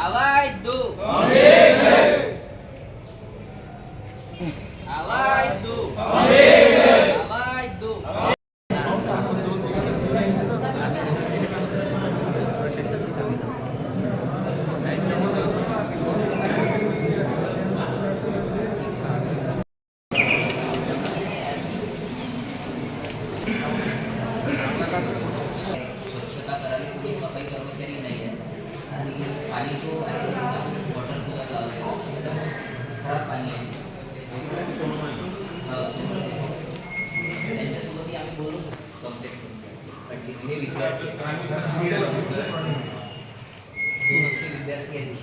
आवाज दो आवाज दो आवाज दो स्वच्छता करायला कोणी सफाई कर्मचारी नाही आहे आणि पाणी जो आहे वॉटर कूलर लावलेला आहे. एकदम खराब पाणी आहे हा, त्यांच्यासोबतही आम्ही बोलू कंप्लेंट करून हे विद्यार्थी सुरक्षित विद्यार्थी आहेत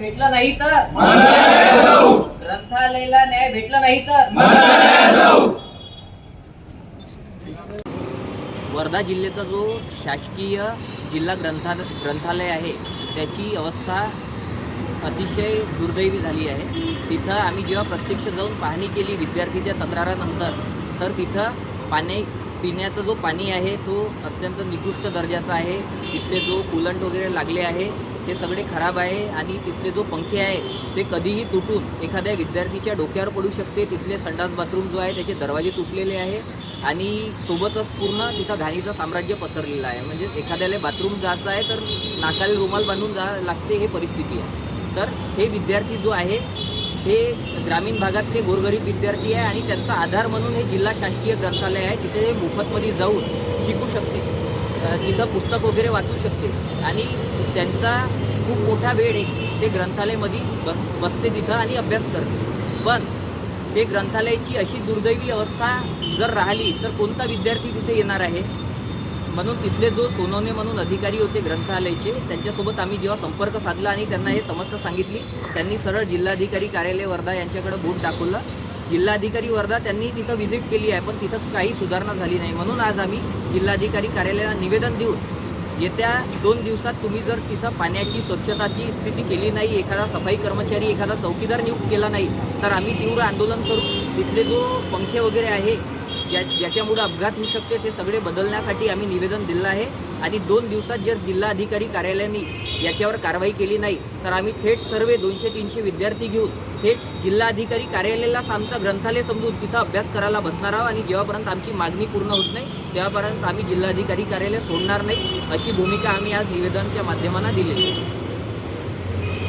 भेटला नाही तर? ग्रंथालयाला न्याय भेटला नाही तर? वर्धा जिल्ह्याचा जो शासकीय जिल्हा ग्रंथा ग्रंथालय आहे त्याची अवस्था अतिशय दुर्दैवी झाली आहे. तिथं आम्ही जेव्हा प्रत्यक्ष जाऊन पाहणी केली विद्यार्थीच्या तक्रारानंतर तर तिथं पाणी पिण्याचं जो पाणी आहे तो अत्यंत निकृष्ट दर्जाचा आहे. तिथले जो कुलंट वगैरे लागले आहे ते सगळे खराब आहे आणि तिथले जो पंखे आहे ते कधीही तुटून एखाद्या विद्यार्थीच्या डोक्यावर पडू शकते. तिथले संडास बाथरूम जो आहे त्याचे दरवाजे तुटलेले आहे आणि सोबतच पूर्ण तिथं घाणीचं साम्राज्य पसरलेलं आहे. म्हणजे एखाद्याला बाथरूम जायचं आहे तर नाकाला रुमाल बांधून जा लागते हे परिस्थिती आहे. तर हे विद्यार्थी जो आहे हे ग्रामीण भागातले गोरगरीब विद्यार्थी आहे आणि त्यांचा आधार म्हणून हे जिल्हा शासकीय ग्रंथालय आहे. तिथे हे मोफतमध्ये जाऊन शिकू शकते. तिथं पुस्तक वगैरे वाचू शकते. आणि त्यांचा खूप मोठा वेळ आहे. ते ग्रंथालयमध्ये बस बसते तिथं आणि अभ्यास करते. पण ते ग्रंथालयाची अशी दुर्दैवी अवस्था जर राहिली तर कोणता विद्यार्थी तिथे येणार आहे? म्हणून तिथले जो सोनवणे म्हणून अधिकारी होते ग्रंथालयाचे त्यांच्यासोबत आम्ही जेव्हा संपर्क साधला आणि त्यांना हे समस्या सांगितली त्यांनी सरळ जिल्हाधिकारी कार्यालय वर्धा यांच्याकडे बोट दाखवलं. जिल्हाधिकारी वर्धा त्यांनी तिथं व्हिजिट केली आहे पण तिथं काही सुधारणा झाली नाही. म्हणून आज आम्ही जिल्हाधिकारी कार्यालयाला निवेदन देऊन येत्या दोन दिवसात तुम्ही जर तिथं पाण्याची स्वच्छताची स्थिती केली नाही एखादा सफाई कर्मचारी एखादा चौकीदार नियुक्त केला नाही तर आम्ही तीव्र आंदोलन करू. तिथले जो पंखे वगैरे आहे ज्या ज्याच्यामुळे अपघात होऊ शकते. ते सगळे बदलण्यासाठी आम्ही निवेदन दिलं आहे. आणि दोन दिवसात जर जिल्हाधिकारी कार्यालयाने याच्यावर कारवाई केली नाही तर आम्ही थेट सर्व दोनशे तीनशे विद्यार्थी घेऊन थेट जिल्हाधिकारी कार्यालयालाच आमचा ग्रंथालय समजून तिथं अभ्यास करायला बसणार आहोत. आणि जेव्हापर्यंत आमची मागणी पूर्ण होत नाही तेव्हापर्यंत आम्ही जिल्हाधिकारी कार्यालय सोडणार नाही अशी भूमिका आम्ही आज निवेदनच्या माध्यमानं दिलेली आहे.